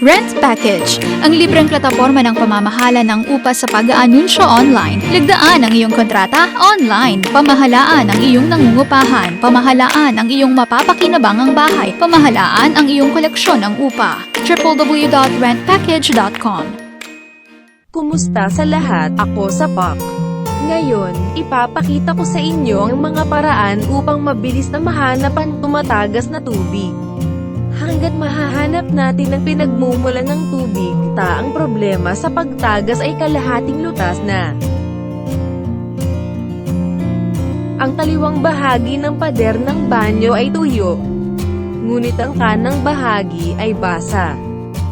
Rent Package, ang libreng plataporma ng pamamahala ng upa sa pag-aanunsyo online. Ligdaan ang iyong kontrata online. Pamahalaan ang iyong nangungupahan. Pamahalaan ang iyong mapapakinabangang bahay. Pamahalaan ang iyong koleksyon ng upa. www.rentpackage.com Kumusta sa lahat? Ako sa PAK. Ngayon, ipapakita ko sa inyo ang mga paraan upang mabilis na mahanap ang tumatagas na tubig. Hanggat mahahanap natin ang pinagmumulan ng tubig, ta ang problema sa pagtagas ay kalahating lutas na. Ang kaliwang bahagi ng pader ng banyo ay tuyo, ngunit ang kanang bahagi ay basa.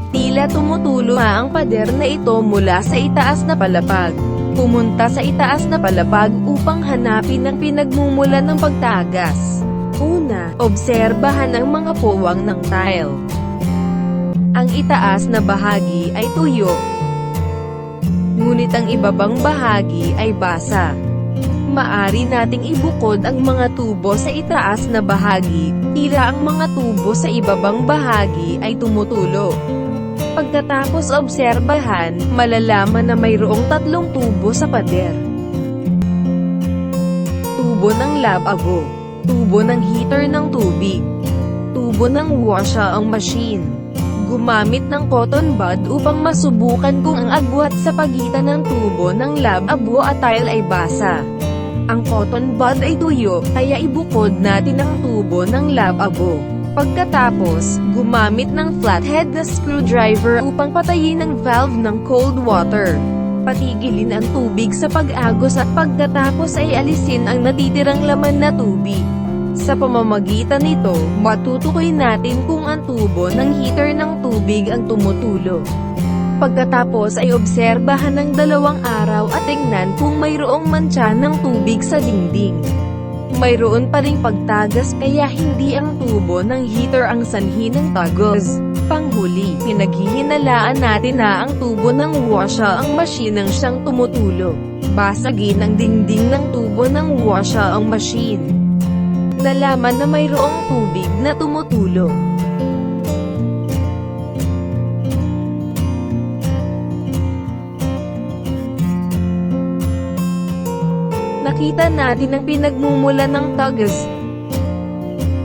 Tila tumutulo na ang pader na ito mula sa itaas na palapag. Pumunta sa itaas na palapag upang hanapin ang pinagmumulan ng pagtagas. Una, obserbahan ang mga puwang ng tile. Ang itaas na bahagi ay tuyo. Ngunit ang ibabang bahagi ay basa. Maari nating ibukod ang mga tubo sa itaas na bahagi, tila ang mga tubo sa ibabang bahagi ay tumutulo. Pagkatapos obserbahan, malalaman na mayroong tatlong tubo sa pader. Tubo ng lababo, tubo ng heater ng tubig, tubo ng washa ang machine. Gumamit ng cotton bud upang masubukan kung ang agwat sa pagitan ng tubo ng lababo at tile ay basa. Ang cotton bud ay tuyo, kaya ibukod natin ang tubo ng lababo. Pagkatapos, gumamit ng flathead na screwdriver upang patayin ang valve ng cold water. Patigilin ang tubig sa pag-agos at pagkatapos ay alisin ang natitirang laman na tubig. Sa pamamagitan nito, matutukoy natin kung ang tubo ng heater ng tubig ang tumutulo. Pagkatapos ay obserbahan ng dalawang araw at tingnan kung mayroong mantsa ng tubig sa dingding. Mayroon pa ring pagtagas kaya hindi ang tubo ng heater ang sanhi ng tagos. Panghuli, pinaghihinalaan natin na ang tubo ng washa ang masinang siyang tumutulo. Basagin ang dingding ng tubo ng washa ang machine. Nalaman na mayroong tubig na tumutulo. Nakita natin ang pinagmumulan ng tagas.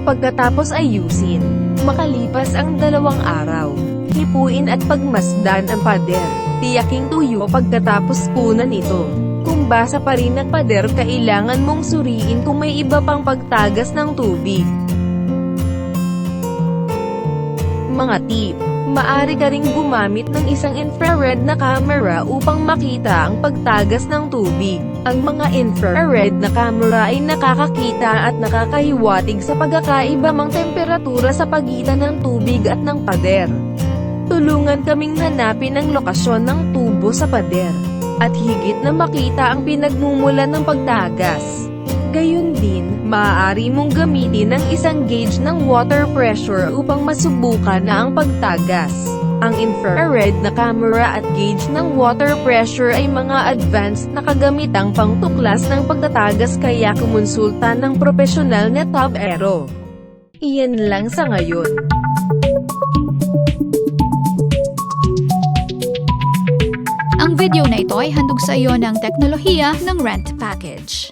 Pagkatapos ayusin, makalipas ang dalawang araw, hipuin at pagmasdan ang pader. Tiyaking tuyo pagkatapos punan ito. Kung basa pa rin ang pader, kailangan mong suriin kung may iba pang pagtagas ng tubig. Mga tip Maari ka ring gumamit ng isang infrared na camera upang makita ang pagtagas ng tubig. Ang mga infrared na camera ay nakakakita at nakakahiwatig sa pagkakaiba mang temperatura sa pagitan ng tubig at ng pader. Tulungan kaming hanapin ang lokasyon ng tubo sa pader, at higit na makita ang pinagmumulan ng pagtagas. Gayun din, maaari mong gamitin ang isang gauge ng water pressure upang masubukan na ang pagtagas. Ang infrared na camera at gauge ng water pressure ay mga advanced na kagamitang pangtuklas ng pagtatagas kaya kumonsulta ng profesional na top aero. Iyan lang sa ngayon. Ang video na ito ay handog sa iyo ng teknolohiya ng Rent Package.